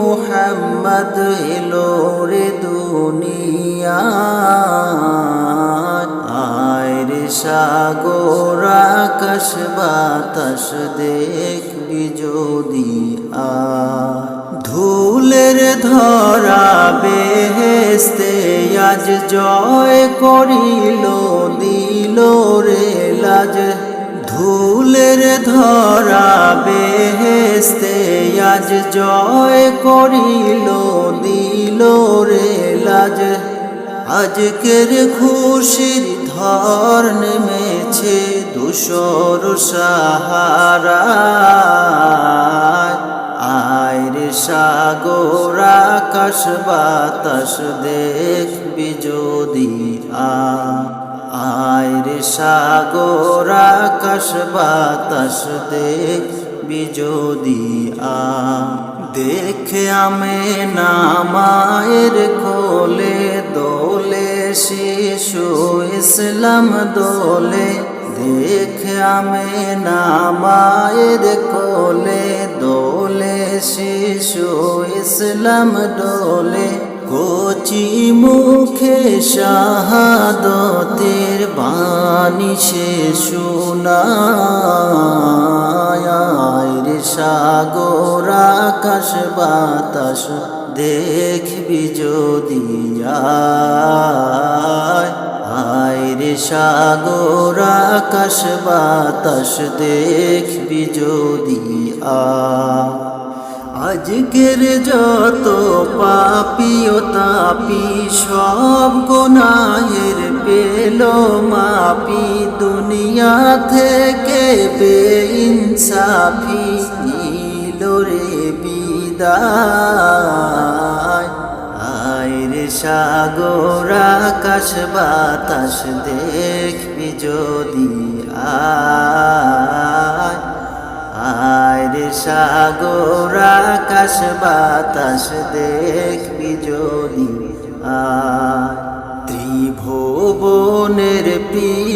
মোহাম্মদ এলো রে দুনিয়া। আয় রে সাগর আকাশ বাতাস দেখবি যদি ধুলের ধরা বেহেস্তে আজ জয় করিল, দিল রে লাজ। ধুলের ধরা বেহেস্তে আজ জয় করিল, দিল রে লাজ। আজকের খুশির ধর নেমেছে দুশোর সাহারা। আয় সাগর, আকাশ বাতাস দেখবি যদি আ। আয় রে সাগর, আকাশ বাতাস দেখবি যদি আ। দেখে আমে নামায়ের কোলে, দোলে শিশু ইসলাম দোলে। দেখে আমে নামায়ের কোলে, দোলে শিশু ইসলাম দোলে। কচি মুখে শাহাদতের বাণী সে শোনায় রে সাগর আকাশ বাতাস দেখবি যদি আয়। রে সাগর আকাশ বাতাস দেখবি যদি আয়। আজকের যত পাপিও তাপি, সব গোনাহের পেল মাপি। দুনিয়া থেকে বেইনসাফি নিল রে বিদায়। আয় রে সাগর, আকাশ বাতাস দেখবি যদি আয়। আয় রে সাগর, আকাশ বাতাস দেখবি যদি আয়। ত্রিভুবনের প্রিয়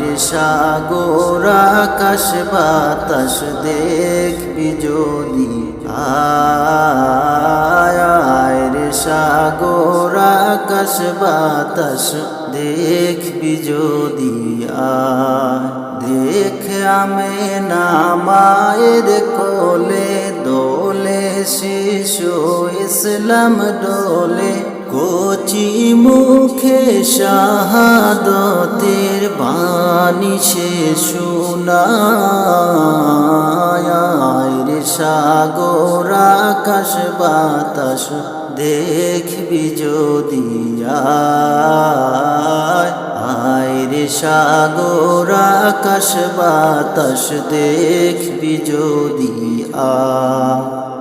রে সাগর আকাশ বাতাস দেখবি যদি আয় আয় রে সাগর আকাশ বাতাস দেখবি যদি আয় দেখ আমে কোলে দোলে শিশু ইসলাম ডোলে কচি মুখে শাহাদতের বাণী সে শোনায়। সাগর, আকাশ, বাতাস, দেখবি যদি আয়। সাগর, আকাশ, বাতাস, দেখবি যদি আয়।